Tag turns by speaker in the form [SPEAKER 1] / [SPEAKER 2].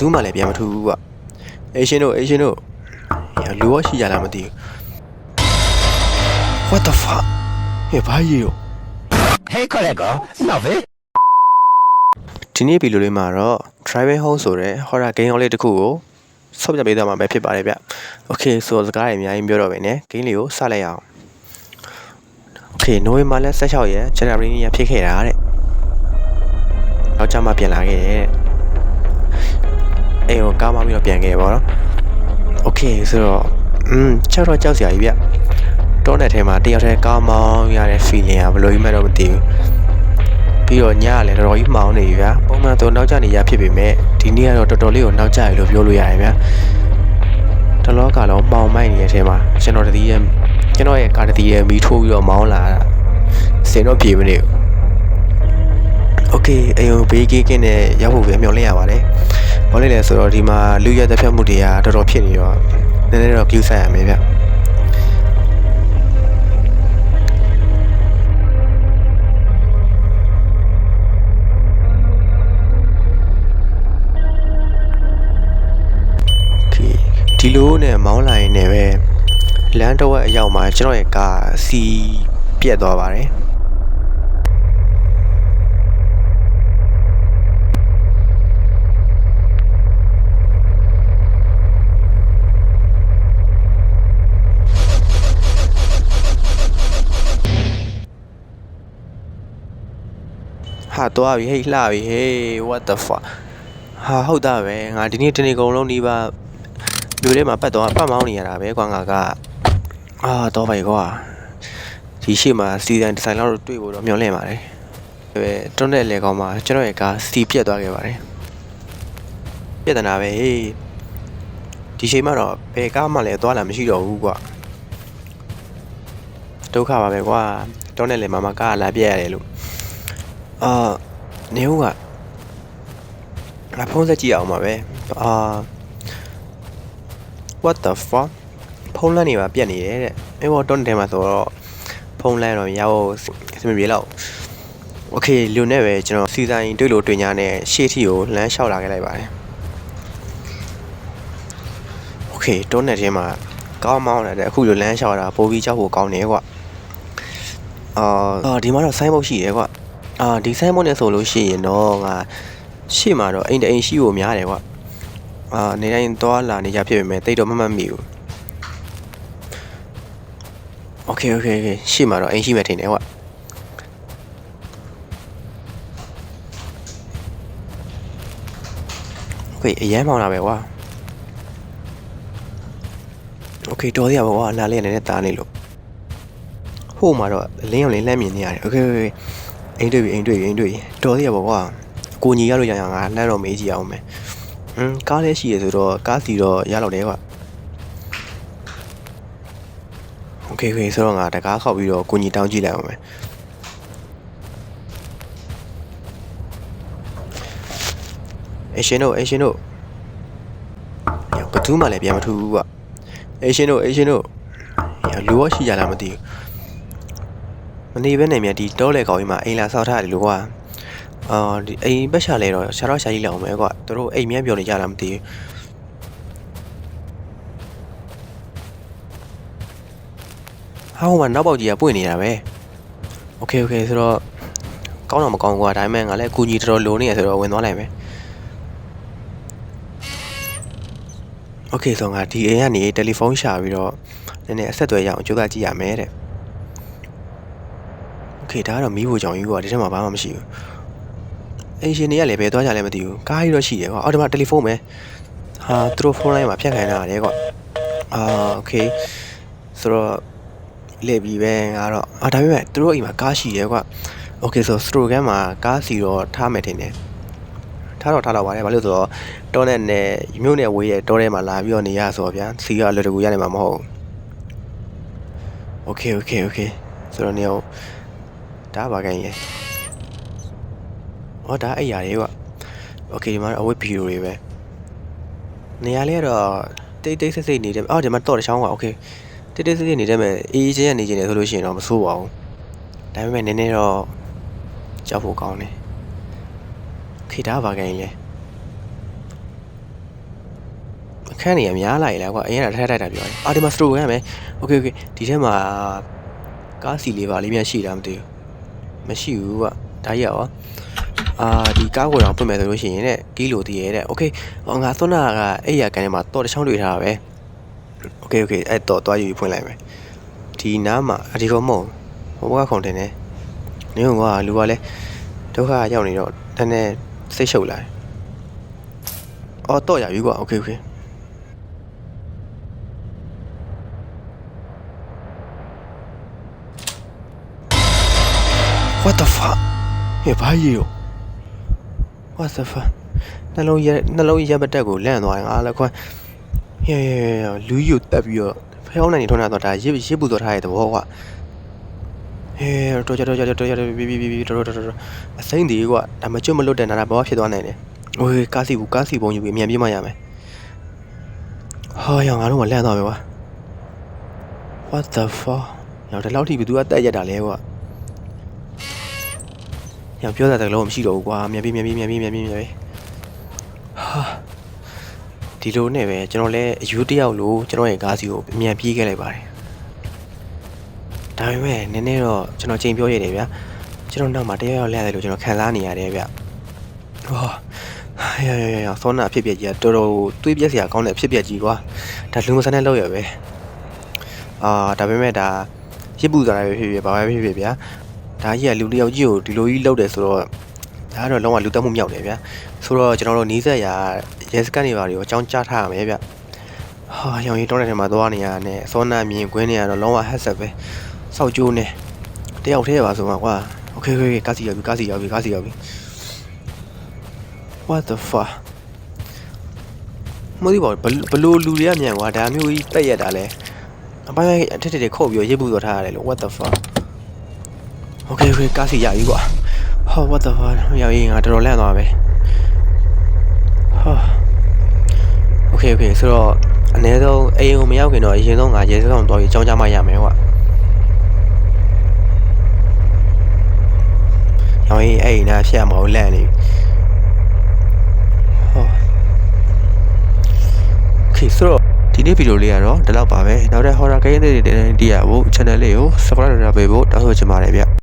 [SPEAKER 1] သူမှလည်းပြန်မထူဘူးကွအေရှင်တို့အေရှင်တို့လူရောရှိကြလားမသိဘူး What the fuck ဟဲ့ဘာကြီးရော
[SPEAKER 2] Hej kolego, nowy?
[SPEAKER 1] ဒီနေ့ဗီဒီယိုလေးမှာတော့ Driving Home ဆိုတဲ့ horror game လေးတစ်ခုကိုဆောက်ပြပေးသွားမှာပဲဖြစ်ပါတယ်ဗျ Okay ဆိုတော့စကားတွေအများကြီးပြောတော့ပဲね game လေးကိုစလိုက်ရအောင် Okay နိုဝင်ဘာလ16ရက် January နေ့ဖြစ်ခဲ့တာတဲ့နောက်ကျမှပြန်လာခဲ့တယ်တဲ့ အိမ်ကိုကားမှပြီးတော့ပြန်ခဲ့ပါတော့ Okay ဆိုတော့อืมကြောက်တော့ကြောက်စရာကြီးဗျတောနယ်ထဲမှာတယောက်တည်းကားမောင်းရတဲ့ feeling ကဘယ်လိုကြီးမှတော့မသိဘူး ပြီးတော့ညကလည်းတော်တော်ကြီးမှောင်နေပြီဗျာပုံမှန်တော့နောက်ကျနေရဖြစ်ပေမဲ့ဒီနေ့ကတော့တော်တော်လေးကိုနောက်ကျရလို့ပြောလို့ရတယ်ဗျာတလောကလုံးမှောင်မိုက်နေတဲ့အချိန်မှာကျွန်တော်တတိယကျွန်တော်ရဲ့ကားတတိယမီထိုးပြီးတော့မောင်းလာတာစင်တော့ပြေမနေဘူးโอเคအယုံဘေးကင်းကင်းနဲ့ရောက်ဖို့ပဲမျှော်လင့်ရပါတယ် ဘာလို့လဲဆိုတော့ဒီမှာလူရတဲ့ဖြတ်မှုတွေကတော်တော်ဖြစ်နေတော့နည်းနည်းတော့ view ဆိုင်ရမယ်ဗျဒီဒီလိုနဲ့မောင်းလာရင်လည်းပဲလမ်းတစ်ဝက်အရောက်မှာကျွန်တော်ရဲ့ကားစီပြက်သွားပါတယ် ဟာတော့ပြီဟေးလှပြီဟေး what the fuck ဟာဟုတ်တာပဲငါဒီနေ့တနေ့ကုန်လုံးဒီပါလူထဲမှာပတ်တော့ပတ်မောင်းနေရတာပဲကွာငါကအာတော့ပါကွာဒီရှေ့မှာစီဇန်ဒီဇိုင်လောက်တော့တွေ့ဖို့တော့မျှော်လင့်ပါတယ်ပဲတွန်းတဲ့လေကောင်မှာကျွန်တော်ရဲ့ကားစီပြက်သွားခဲ့ပါတယ်ပြက်တနာပဲဟေးဒီချိန်မှာတော့ဘယ်ကားမှလည်းသွားလာမရှိတော့ဘူးကွာဒုက္ခပါပဲကွာတွန်းတဲ့လေမှာမကားလာပြက်ရတယ်လို့ အာနေဦးကငါဖုန်းဆက်ကြည့်အောင်ပါပဲအာ what the fuck ဖုန်းလမ်းနေပါပြက်နေတယ်တဲ့အဲဘောတွန်းတယ်မှာဆိုတော့ဖုန်းလမ်းတော့မရဘူးအဆင်မပြေတော့ okay လူနဲ့ပဲကျွန်တော်စီဆိုင်တွေ့လို့တွေ့ညာနဲ့ရှေ့ထီကိုလမ်းလျှောက်လာခဲ့လိုက်ပါတယ် okay တွန်းတဲ့ထဲမှာကောင်းမောင်းလာတဲ့အခုလိုလမ်းလျှောက်တာပိုပြီးကြောက်ဖို့ကောင်းတယ်ကွာအာအာဒီမှာတော့ဆိုင်းဘုတ်ရှိတယ်ကွာ အာဒီဆိုင်းဘုတ်နဲ့ဆိုလို့ရှိရင်တော့ငါ ရှေ့မှာတော့အိမ်တအိမ်ရှိဖို့များတယ်ကွာအာနေတိုင်းသွားလာနေကြဖြစ်ပေမဲ့တိတ်တော့မမှတ်မိဘူးโอเคโอเคโอเคရှေ့မှာတော့အိမ်ရှိမှထင်တယ်ကွာโอเคအရန်မောင်းလာပဲကွာโอเคတော်သေးရပါကွာလာလေးနဲ့တားနေလို့ဟို့မှာတော့အလင်းအောင်လေးလှမ်းမြင်နေရတယ်โอเคโอเค အိမ်တွေ့ပြီအိမ်တွေ့ပြီအိမ်တွေ့ပြီတော်သေးရပါကွာကိုညီရလို့ရရငါလှမ်းတော့မေးကြည့်အောင်မယ်။ဟွန်းကားလည်းရှိရဆိုတော့ကားစီတော့ရတော့တယ်ကွာ။ Okay okay ဆိုတော့ငါတကားခောက်ပြီးတော့ကိုညီတောင်းကြည့်လိုက်အောင်မယ်။အေရှင်တို့အေရှင်တို့ညဘသူမှလည်းပြန်မထူဘူးကွာ။အေရှင်တို့အေရှင်တို့ညလူရောရှိကြလားမသိဘူး။ မနေဘဲနဲ့မြန်ဒီတောလေကောင်ကြီးမှာအိမ်လာဆောက်ထားတယ်လို့ကွာ။ အာဒီအိမ်ဘက်ရှာလဲတော့ရှာတော့ရှာကြီးလောက်အောင်ပဲကွာသူတို့အိမ်မြန်းပြောနေကြတာမသိဘူးဟာဟိုမှာနောက်ပေါက်ကြီးကပွင့်နေတာပဲโอเคโอเคဆိုတော့ကောင်းတော့မကောင်းကွာဒါပေမဲ့ငါလည်းအကူကြီးတော်တော်လိုနေရဆိုတော့ဝင်သွားလိုက်မယ်โอเคဆိုတော့ငါဒီအိမ်ကနေတယ်လီဖုန်းရှာပြီးတော့နည်းနည်းအဆက်အသွယ်ရအောင်ကြိုးစားကြည့်ရမယ်တဲ့ โอเคဒါကတော့မီးဖို့ကြောင်ကြီးကွာဒီထဲမှာဘာမှမရှိဘူး အင်ရှင်တွေကလည်းဘယ်သွားကြလဲမသိဘူးကားကြီးတော့ရှိတယ်ကွာအော်ဒီမှာတယ်လီဖုန်းပဲဟာသူတို့ဖုန်းလိုင်းမှာဖြတ်ခိုင်းတာရတယ်ကွာအာโอเคဆိုတော့လေပြီပဲငါတော့အာဒါပေမဲ့သူတို့အိမ်မှာကားရှိတယ်ကွာโอเคဆိုစထရိုကန်မှာကားစီတော့ထားမယ်ထင်တယ်ထားတော့ထားတော့ပါတယ်ဘာလို့ဆိုတော့တောနဲ့နဲ့မြို့နဲ့ဝေးရဲ့တောထဲမှာလာပြီးတော့နေရဆိုတော့ဗျာစီကအလွယ်တကူရနိုင်မှာမဟုတ်ဘူးโอเคโอเคโอเคဆိုတော့နေအောင် ဒါပါကန်ရဲ့ ဟောဒါအဲ့ຢာလေးကွာโอเคဒီမှာအဝတ်ဗီဒီယိုတွေပဲနေရာလေးကတော့တိတ်တိတ်ဆိတ်ဆိတ်နေတယ်အော်ဒီမှာတော့တချောင်းကွာโอเคတိတ်တိတ်ဆိတ်ဆိတ်နေတယ်မဲ့အေးအေးချင်းရနေချင်းတယ်ဆိုလို့ရှိရင်တော့မဆိုးပါဘူးဒါပေမဲ့နည်းနည်းတော့ကြောက်ဖို့ကောင်းတယ်โอเคဒါပါကန်ကြီးလေ အခန်းနေရများလာရလားကွာအရင်ကထထထိုက်တာပြောတယ်အာဒီမှာစတိုရမ်းမယ်โอเคโอเคဒီထဲမှာကားစီလေးပါလေးများရှိတာမသိဘူး မရှိဘူးကွာဒါကြီးရောအာဒီကားကိုတော့ဖွင့်မယ်ဆိုလို့ရှိရင်တဲ့ကီလိုတည်ရတဲ့โอเคဟောငါသွန်းနာကအဲ့ရကန်ထဲမှာတော့တစ်ချောင်းတွေ့ထားတာပဲโอเคโอเคအဲ့တော့တွားယူပြီးဖွင့်လိုက်မယ်ဒီနားမှာအဒီကောမဟုတ်ဟိုဘကခုံတင်နေနေကလူကလည်းဒုက္ခရောက်နေတော့နည်းနည်းစိတ်ရှုပ်လာတယ်အော်တော့ရပြီကွာโอเคโอเค what the fuck ဟေ့ဘာကြီးရော what the fuck နှလုံးရက်နှလုံးရက်ပတက်ကိုလန့်သွားတယ်ငါလည်းခွန်းဟေ့လူကြီးကိုတက်ပြီးတော့ဖျောင်းနိုင်နေထွန်းလာတော့ဒါရစ်ရစ်ပူသွားထားတဲ့သဘောကဟေးတော်ကြတော်ကြတော်ကြပြီးပြီးပြီးတော်တော်တော်အစိမ့်ဒီကဒါမကျွတ်မလွတ်တဲ့နာတာဘာဖြစ်သွားနိုင်လဲ။ဝေးကားစီဘူးကားစီပုံယူပြီးအမြန်ပြေးမှရမယ်။ဟောရောင်ငါတို့ကလန့်သွားပြီကွာ။ What the fuck ။ရောင်ဒီလောက်ထိဘယ်သူကတက်ရက်တာလဲကွာ။ ညပြောတာတကယ်လို့မရှိတော့ဘူးကွာ။မြန်ပြီမြန်ပြီမြန်ပြီမြန်ပြီမြန်ပြီ။ဟာဒီလိုနဲ့ပဲကျွန်တော်လည်းအယူတယောက်လို့ကျွန်တော်ရဲ့ကားစီကိုအမြန်ပြေးခဲ့လိုက်ပါတယ်။ဒါပေမဲ့နည်းနည်းတော့ကျွန်တော်ချိန်ပြောရတယ်ဗျာ။ကျွန်တော်နောက်မှာတယောက်ယောက်လဲရတယ်လို့ကျွန်တော်ခံစားနေရတယ်ဗျ။ဟောရရရရဆောနာအဖြစ်ပြက်ကြီးကတော်တော်တွေးပြက်စရာကောင်းတဲ့အဖြစ်ပြက်ကြီးကွာ။ဒါလူမဆန်းတဲ့လောက်ရပဲ။အာဒါပေမဲ့ဒါရစ်ပူစားရပဲဖြစ်ဖြစ်ဘာပဲဖြစ်ဖြစ်ဗျာ။ ဒါကြီးကလူတစ်ယောက်ကြီးကိုဒီလိုကြီးလောက်တယ်ဆိုတော့ဒါကတော့လုံးဝလူတက်မှုမြောက်တယ်ဗျာဆိုတော့ကျွန်တော်တို့နီးစက်ရာရဲစကန်တွေပါတွေကိုအကြောင်းကြားထားရမယ်ဗျဟာရောင်ရီတောင်းတဲ့ထဲမှာသွားနေရတဲ့စောနာမြင်ကွင်းနေရတော့လုံးဝဟက်ဆက်ပဲစောက်ကျိုးနေတယောက်တည်းပါဆိုမှာကွာโอเคโอเคကားစီရောက်ပြီကားစီရောက်ပြီကားစီရောက်ပြီ what the fuck မသိပါဘူးဘလို့လူတွေကမြန်ကွာဒါမျိုးကြီးတက်ရက်တာလဲအပိုင်းအထက်ထက်ခုတ်ပြီးရစ်ဘူးတော့ထားရတယ်လို့ what the fuck โอเคโอเคကားစီရပြီကွာဟာ what the fuck ရောက်ရင်ငါတော်တော်လန့်သွားပဲဟာโอเคโอเคဆိုတော့အနည်းဆုံးအိမ်ကိုမရောက်ခင်တော့အရင်ဆုံးငါရေစကောင်တော်ကြီးကြောင်းကြမှရမယ်ကွာရောက်ရင်အဲ့ဒီနားဖြတ်မအောင်လန့်နေပြီဟောโอเคဆိုတော့ဒီနေ့ဗီဒီယိုလေးကတော့ဒီလောက်ပါပဲနောက်တဲ့ horror game တွေတည်းတည်းရဖို့ channel လေးကို subscribe လုပ်ထားပေးဖို့တောင်းဆိုချင်ပါတယ်ဗျ